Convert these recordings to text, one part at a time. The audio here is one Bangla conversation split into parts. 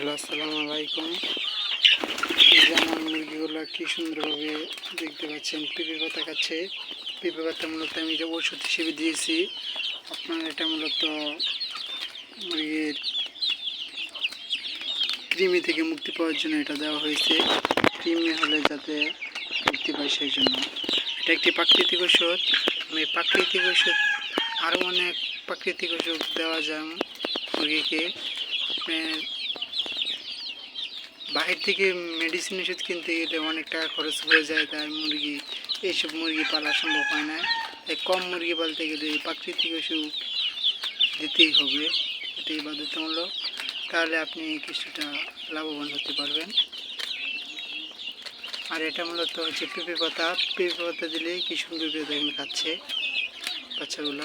হ্যালো, আসসালামু আলাইকুম। যে আমার মুরগিগুলো কি সুন্দরভাবে দেখতে পাচ্ছেন, পেঁপে পাতা খাচ্ছে। পেঁপে পাতা মূলত আমি এটা ওষুধ হিসেবে দিয়েছি, আপনার এটা মূলত মুরগির কৃমি থেকে মুক্তি পাওয়ার জন্য এটা দেওয়া হয়েছে। কৃমি হলে যাতে মুক্তি পায় সেই জন্য। এটা একটি প্রাকৃতিক ওষুধ আমি প্রাকৃতিক ওষুধ আরও অনেক প্রাকৃতিক ওষুধ দেওয়া যায় মুরগিকে। বাহির থেকে মেডিসিন ওষুধ কিনতে গেলে অনেক টাকা খরচ হয়ে যায়, তাই মুরগি, এইসব মুরগি পালা সম্ভব হয় না। তাই কম মুরগি পালতে গেলে প্রাকৃতিক ওষুধ দিতেই হবে, এটাই বাধ্যতামূলক। তাহলে আপনি কিছুটা লাভবান হতে পারবেন। আর এটা মূলত হচ্ছে পেঁপে পাতা। পেঁপে পাতা দিলে কি সুন্দর করে দেখেন খাচ্ছে বাচ্চাগুলো।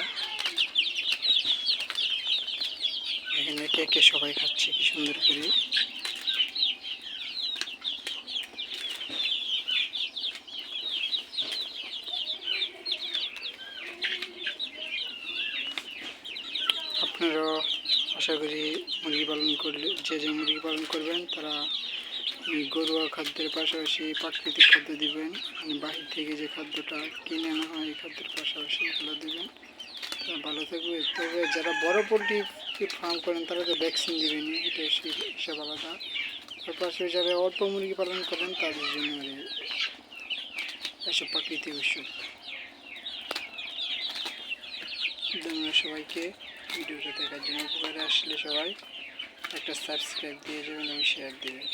এখানে একে একে সবাই খাচ্ছে, কি সুন্দর করে। আপনারাও আশা করি মুরগি পালন করলে যে যে মুরগি পালন করবেন, তারা এই ঘরোয়া খাদ্যের পাশাপাশি প্রাকৃতিক খাদ্য দিবেন মানে বাহির থেকে যে খাদ্যটা কিনে আনা হয়, এই খাদ্যের পাশাপাশি এগুলো দিবেন। তারা ভালো থাকবে তবে যারা বড় পোলট্রি ফার্ম করেন, তারা তো ভ্যাকসিন দিবেন এটা সে- হিসাব আলাদা। তার পাশাপাশি যারা অল্প মুরগি পালন করেন, তাদের জন্য এসব প্রাকৃতিক ওষুধ ধন্যবাদ সবাইকে। ভিডিওটা দেখার জন্য উপকারে আসলে সবাই একটা সাবস্ক্রাইব দিয়ে যাবেন আমি শেয়ার দেবেন